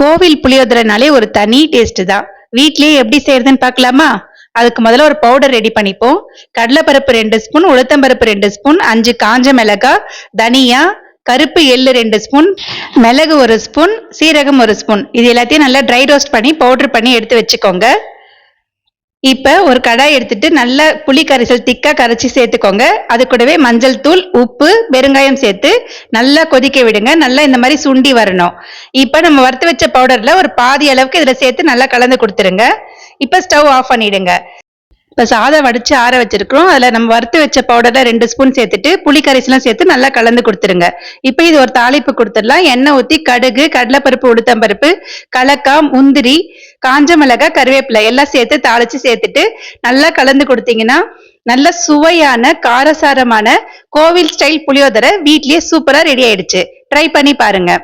கோவில் புளியோதரைனாலே ஒரு தனி டேஸ்ட் தான். வீட்லயே எப்படி செய்யறதுன்னு பார்க்கலாமா? அதுக்கு முதல்ல ஒரு பவுடர் ரெடி பண்ணிப்போம். கடலைப்பருப்பு ரெண்டு ஸ்பூன் உளுத்தம்பருப்பு ரெண்டு ஸ்பூன் அஞ்சு காஞ்ச மிளகாய் தனியா கருப்பு எள்ளு ரெண்டு ஸ்பூன் மிளகு ஒரு ஸ்பூன் சீரகம் ஒரு ஸ்பூன். இது எல்லாத்தையும் நல்லா ட்ரை ரோஸ்ட் பண்ணி பவுடர் பண்ணி எடுத்து வச்சுக்கோங்க. இப்ப ஒரு கடாய் எடுத்துட்டு நல்ல புளி கரைசல் திக்கா கரைச்சி சேர்த்துக்கோங்க. அது கூடவே மஞ்சள் தூள் உப்பு பெருங்காயம் சேர்த்து நல்லா கொதிக்க விடுங்க. நல்லா இந்த மாதிரி சுண்டி வரணும். இப்ப நம்ம வறுத்து வச்ச பவுடர்ல ஒரு பாதி அளவுக்கு இதுல சேர்த்து நல்லா கலந்து கொடுத்துருங்க. இப்ப ஸ்டவ் ஆஃப் பண்ணிடுங்க. இப்போ சாதம் வடித்து ஆற வச்சிருக்கிறோம். அதில் நம்ம வறுத்து வச்ச பவுடரில் ரெண்டு ஸ்பூன் சேர்த்துட்டு புளி கரைசலாம் சேர்த்து நல்லா கலந்து கொடுத்துருங்க. இப்போ இது ஒரு தாளிப்பு கொடுத்துடலாம். எண்ணெய் ஊற்றி கடுகு கடலைப்பருப்பு உளுத்தம்பருப்பு கலக்காய் முந்திரி காஞ்ச மிளகாய் கருவேப்பிலை எல்லாம் சேர்த்து தாளிச்சு சேர்த்துட்டு நல்லா கலந்து கொடுத்தீங்கன்னா நல்ல சுவையான காரசாரமான கோவில் ஸ்டைல் புளியோதரை வீட்லேயே சூப்பராக ரெடி ஆயிடுச்சு. ட்ரை பண்ணி பாருங்கள்